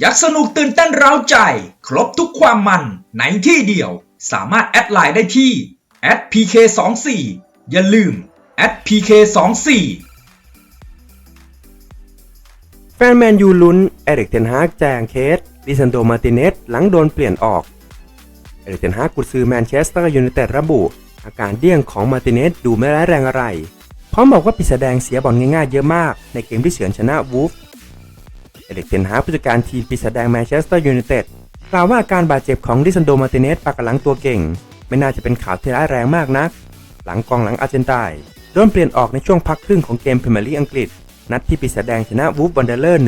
ยักสนุกตื่นเต้นเร้าใจ ครบทุกความมันในที่เดียว สามารถแอดไลน์ได้ที่ @pk24 อย่าลืม @pk24 แฟนแมนยูลุ้น เอริกเทนฮากแจงเคสดิซันโดมาร์ติเนสหลังโดนเปลี่ยนออก เอริกเทนฮากกุซือแมนเชสเตอร์ยูไนเต็ดระบุ อาการเดี้ยงของมาร์ติเนสดูไม่ร้ายแรงอะไรพร้อมบอกว่าปีศาจแดงเสียบอลง่ายๆเยอะมากในเกมที่เฉือนชนะวูฟ เอริกเทนฮาผู้จัดการทีมปีศาจแดงแมนเชสเตอร์ยูไนเต็ดกล่าวว่าการบาดเจ็บของดิซันโดมาติเนสปากหลังตัวเก่ง ไม่น่าจะเป็นข่าวที่ร้ายแรงมากนัก หลังกองหลังอาร์เจนตายโดนเปลี่ยนออกในช่วงพักครึ่งของเกมพรีเมียร์ลีกอังกฤษ นัดที่ปีศาจแดงชนะวูฟวันเดอร์เลอร์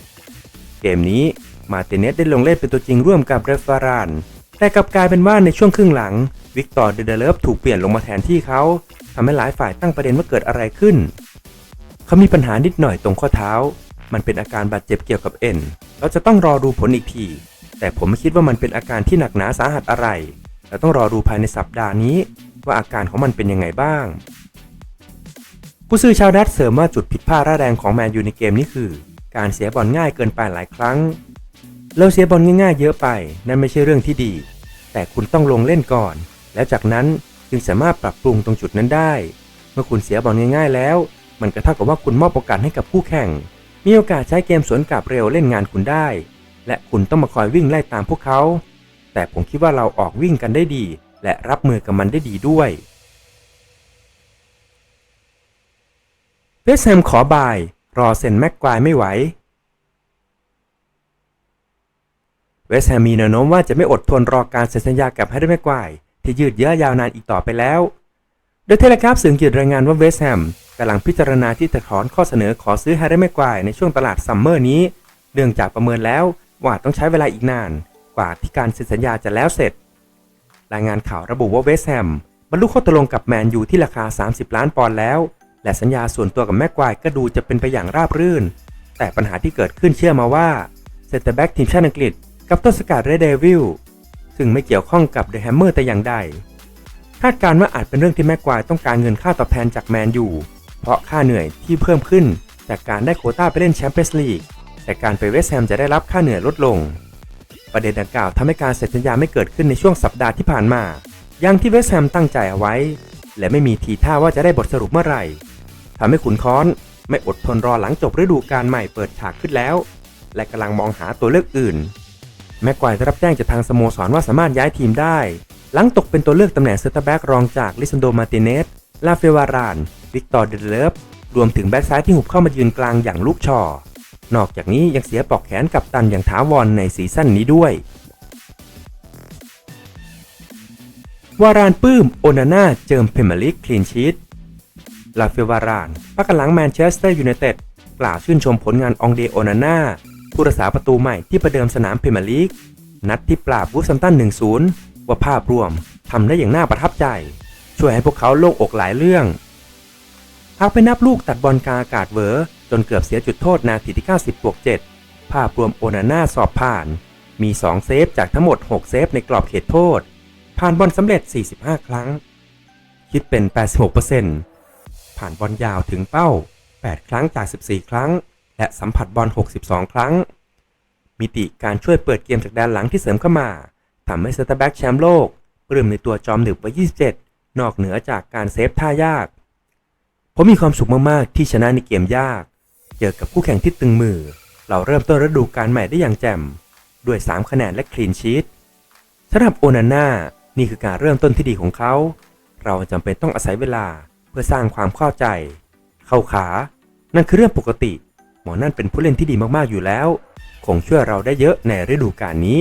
1-0 เกมนี้มาติเนสได้ลงเล่นเป็นตัวจริงร่วมกับเรฟฟาราน แต่กลับกลายเป็นว่าในช่วงครึ่งหลัง วิกตอร์เดเดเลฟถูกเปลี่ยนลงมาแทนที่เขาทำให้หลายฝ่ายตั้งประเด็นว่าเกิดอะไรขึ้น เขามีปัญหานิดหน่อยตรงข้อเท้า มันเป็นอาการบาดเจ็บเกี่ยวกับเอ็น เราจะต้องรอดูผลอีกที แต่ผมไม่คิดว่ามันเป็นอาการที่หนักหนาสาหัสอะไร เราต้องรอดูภายในสัปดาห์นี้ ว่าอาการของมันเป็นยังไงบ้าง ผู้สื่อชาวดัตเสริมว่าจุดผิดพลาดร้ายแรงของแมนยูในเกมนี้คือ การเสียบอลง่ายเกินไปหลายครั้ง เราเสียบอลง่ายๆ เยอะไป นั่นไม่ใช่เรื่องที่ดี แต่คุณต้องลงเล่นก่อน แล้วจากนั้นจึงสามารถปรับปรุงตรงจุดนั้นได้ เมื่อคุณเสียบอลง่ายๆแล้ว มันก็เท่ากับว่าคุณมอบโอกาสให้กับคู่แข่ง มีโอกาสใช้เกมสวนกลับเร็วเล่นงานคุณได้ และคุณต้องมาคอยวิ่งไล่ตามพวกเขา แต่ผมคิดว่าเราออกวิ่งกันได้ดี และรับมือกับมันได้ดีด้วยเวสแฮมขอบาย รอเซ็นแม็กควายไม่ไหวเวสแฮมมีแนวโน้มว่าจะไม่อดทนรอการเซ็นสัญญากับแฮร์รี่แม็กควายที่ยืดเยื้อยาวนานอีกต่อไปแล้ว โดยเทเลกราฟสื่ออังกฤษรายงานว่าเวสแฮม กำลังพิจารณาที่จะถอนข้อเสนอขอซื้อแฮร์รี่แม็กควายในช่วงตลาดซัมเมอร์นี้ เนื่องจากประเมินแล้วว่าต้องใช้เวลาอีกนาน กว่าที่การเซ็นสัญญาจะแล้วเสร็จ รายงานข่าวระบุว่าเวสต์แฮมบรรลุข้อตกลงกับแมนยูที่ราคา 30 ล้านปอนด์แล้ว และสัญญาส่วนตัวกับแม็กควายก็ดูจะเป็นไปอย่างราบรื่น แต่ปัญหาที่เกิดขึ้นเชื่อมาว่าเซนเตอร์แบ็กทีมชาติอังกฤษกับต้นสกัดเรดเดวิลซึ่งไม่เกี่ยวข้องกับเดอะแฮมเมอร์แต่อย่างใดคาดการณ์ว่าอาจเป็นเรื่องที่แม็กควายต้องการเงินค่าตอบแทนจากแมนยู เพราะค่าเหนื่อยที่เพิ่มขึ้น จากการได้โคต้าไปเล่นแชมเปี้ยนส์ลีกแต่การไปเวสต์แฮมจะได้รับค่าเหนื่อยลดลง ประเด็นดังกล่าวทำให้การเซ็นสัญญาไม่เกิดขึ้นในช่วงสัปดาห์ที่ผ่านมา อย่างที่เวสต์แฮมตั้งใจเอาไว้ และไม่มีทีท่าว่าจะได้บทสรุปเมื่อไหร่ทำให้ขุนค้อนไม่อดทนรอหลังจบฤดูกาลใหม่เปิดฉากขึ้นแล้ว และกำลังมองหาตัวเลือกอื่น แม็กควายได้รับแจ้งจากทางสโมสรว่าสามารถย้ายทีมได้ หลังตกเป็นตัวเลือกตำแหน่งเซนเตอร์แบ็กรองจากลิซันโดมาติเนสลาเฟวาราน วิกตอร์เดเลฟรวมถึงแบ็กซ้ายที่หุบเข้ามายืนกลางอย่างลูกชอ นอกจากนี้ยังเสียปอกแขนกับตันอย่างถาวรในซีซั่นนี้ด้วย วารานปื้ม โอนาน่า เจิมเพมลิกคลีนชีตลาเฟวารานพักหลังแมนเชสเตอร์ยูไนเต็ดกล่าวชื่นชมผลงานองเดโอนาน่าผู้รักษาประตูใหม่ที่ประเดิมสนามเพมเมลิกนัดที่ปราบวูฟซัมตัน 1-0 ว่าภาพรวมทำได้อย่างน่าประทับใจ ช่วยให้พวกเขาโล่งอกหลายเรื่อง หากไปนับลูกตัดบอลกาอากาศเวอจนเกือบเสียจุดโทษนาทีที่ 90บวก7ภาพรวมโอนาน่าสอบผ่าน มี 2 เซฟจากทั้งหมด 6 เซฟในกรอบเขตโทษ ผ่านบอลสำเร็จ 45 ครั้ง คิดเป็น 86%ผ่านบอลยาวถึงเป้า 8 ครั้งจาก 14 ครั้ง และสัมผัสบอล 62 ครั้ง มิติการช่วยเปิดเกมจากด้านหลังที่เสริมเข้ามาทำให้เซตแบ็กแชมป์โลกปลื้มในตัวจอมดึกวัย27 นอกเหนือจากการเซฟท่ายาก ผมมีความสุขมากๆ ที่ชนะในเกมยาก เจอกับคู่แข่งที่ตึงมือ เราเริ่มต้นฤดูกาลใหม่ได้อย่างแจ่ม ด้วย 3 คะแนนและคลีนชีตสำหรับโอนาน่านี่คือการเริ่มต้นที่ดีของเขา เราจำเป็นต้องอาศัยเวลาเพื่อสร้างความเข้าใจ เข้าขา นั่นคือเรื่องปกติ หมอนั่นเป็นผู้เล่นที่ดีมากๆอยู่แล้ว คงช่วยเราได้เยอะในฤดูกาลนี้